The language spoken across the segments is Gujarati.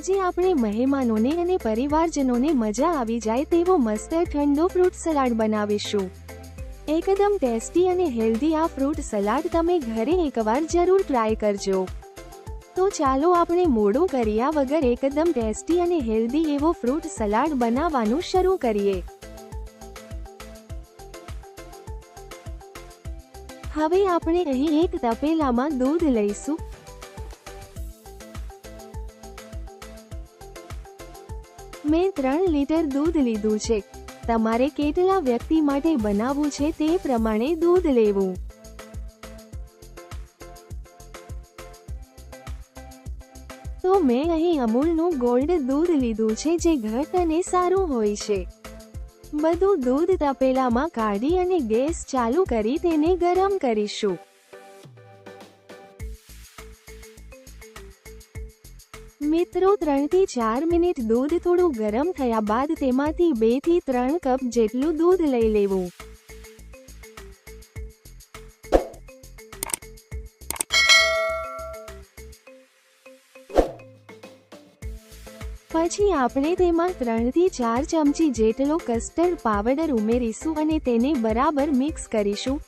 આજે આપણે મહેમાનોને અને પરિવારજનોને મજા આવી જાય તેવો મસ્ત ઠંડો ફ્રૂટ સલાડ બનાવીશું. એકદમ ટેસ્ટી અને હેલ્ધી આ ફ્રૂટ સલાડ તમે ઘરે એકવાર જરૂર ટ્રાય કરજો. તો ચાલો આપણે મોડું કર્યા વગર એકદમ ટેસ્ટી અને હેલ્ધી એવો ફ્રૂટ સલાડ બનાવવાનું શરૂ કરીએ. હવે આપણે અહીં એક તપેલામાં દૂધ લઈશું. મેં ત્રણ લીટર દૂધ લીધું છે. તમારે કેટલા વ્યક્તિ માટે બનાવવું છે તે પ્રમાણે દૂધ લેવું. તો મેં અહીં અમૂલનું ગોલ્ડ દૂધ લીધું છે જે ઘટ અને સારું હોય છે. બધું દૂધ તપેલામાં કાઢી અને ગેસ ચાલુ કરી તેને ગરમ કરીશું. મિત્રો, ત્રણથી ચાર મિનિટ દૂધ થોડું ગરમ થયા બાદ તેમાંથી બેથી ત્રણ કપ જેટલું દૂધ લઈ લેવું. પછી આપણે તેમાં ત્રણથી ચાર ચમચી જેટલો કસ્ટર્ડ પાવડર ઉમેરીશું અને તેને બરાબર મિક્સ કરીશું.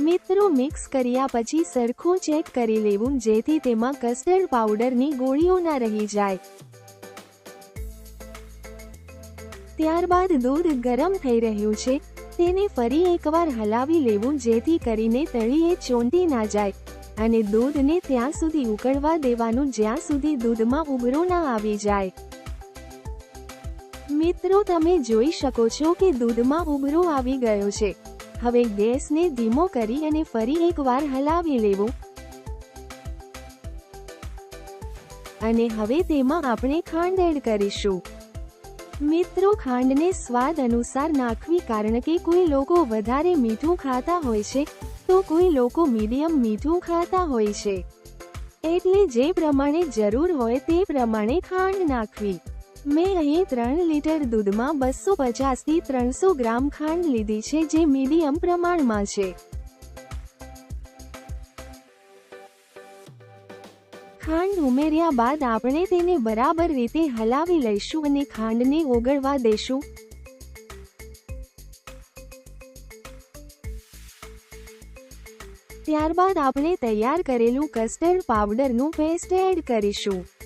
મિત્રો મિક્સ કર્યા પછી સરખું ચેક કરી લેવું જેથી તેમાં કસ્ટર્ડ પાવડરની ગોળીઓ ના રહી જાય. ત્યારબાદ દૂધ ગરમ થઈ રહ્યું છે, તેને ફરી એકવાર હલાવી લેવું જેથી કરીને તળીએ ચોંટી ના જાય અને દૂધને ત્યાં સુધી ઉકળવા દેવાનું જ્યાં સુધી દૂધમાં ઉભરો ના આવી જાય. મિત્રો તમે જોઈ શકો છો કે દૂધમાં ઉભરો આવી ગયો છે. હવે ગેસને ધીમો કરી અને ફરી એકવાર હલાવી લેવું. અને હવે તેમાં આપણે ખાંડ એડ કરીશું. મિત્રો, ખાંડને સ્વાદ અનુસાર નાખવી કારણ કે કોઈ લોકો વધારે મીઠું ખાતા હોય છે, તો કોઈ લોકો મીડિયમ મીઠું ખાતા હોય છે. એટલે જે પ્રમાણે જરૂર હોય તે પ્રમાણે ખાંડ નાખવી. મેં અહીં ત્રણ લીટર દૂધમાં બસો પચાસથી ત્રણસો ગ્રામ ખાંડ લીધી છે, જે મીડિયમ પ્રમાણમાં છે. ખાંડ ઉમેર્યા બાદ આપણે તેને બરાબર રીતે હલાવી લઈશું અને ખાંડને ઓગળવા દેશું. ત્યારબાદ આપણે તૈયાર કરેલું કસ્ટર્ડ પાવડરનું પેસ્ટ એડ કરીશું.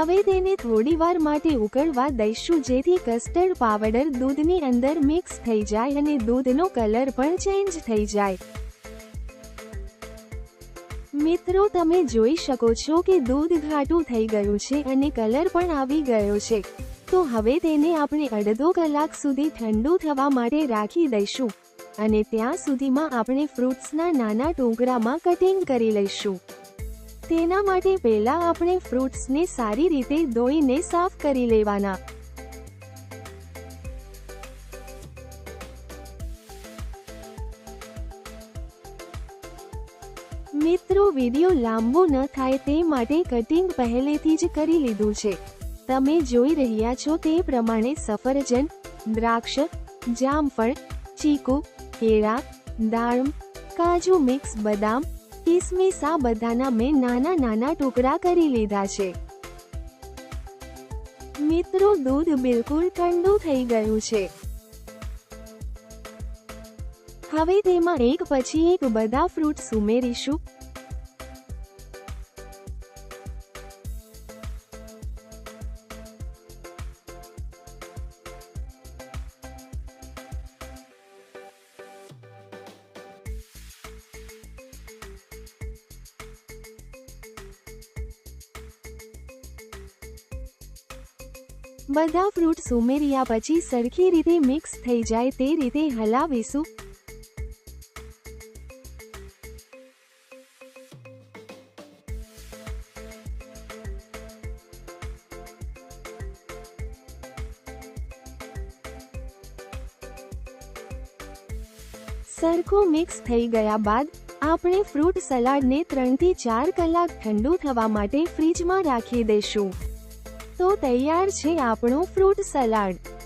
હવે તેને થોડીવાર માટે ઉકળવા દઈશું, જેથી કસ્ટર્ડ પાવડર દૂધની અંદર મિક્સ થઈ જાય અને દૂધનો કલર પણ ચેન્જ થઈ જાય. મિત્રો, તમે જોઈ શકો છો કે દૂધ ઘાટું થઈ ગયું છે અને કલર પણ આવી ગયો છે. તો હવે તેને આપણે અડધો કલાક સુધી ઠંડુ થવા માટે રાખી દઈશું અને ત્યાં સુધીમાં આપણે ફ્રૂટ્સના નાના ટુકડામાં કટિંગ કરી લઈશું. તેના માટે પહેલા આપણે ફ્રૂટ્સને સારી રીતે ધોઈને સાફ કરી લેવાના. મિત્રો, વીડિયો લાંબો ન થાય તે માટે કટિંગ પહેલેથી જ કરી લીધું છે. તમે જોઈ રહ્યા છો તે પ્રમાણે સફરજન, દ્રાક્ષ, જામફળ, ચીકુ, કેળા દાળમ કાજુ, મિક્સ, બદામ કિસમિસ આ બધાના મેં નાના નાના ટુકડા કરી લીધા છે. મિત્રો, દૂધ બિલકુલ ઠંડુ થઈ ગયું છે. હવે તેમાં એક પછી એક બધા ફ્રૂટ્સ ઉમેરીશું. બધા ફ્રૂટ્સ ઉમેર્યા પછી સરખી રીતે મિક્સ થઈ જાય તે રીતે હલાવીશું. સરખું મિક્સ થઈ ગયા બાદ, આપણે ફ્રૂટ સલાડને ત્રણથી ચાર કલાક ઠંડુ થવા માટે ફ્રીજમાં રાખી દઈશું. તો તૈયાર છે આપણું ફ્રૂટ સલાડ.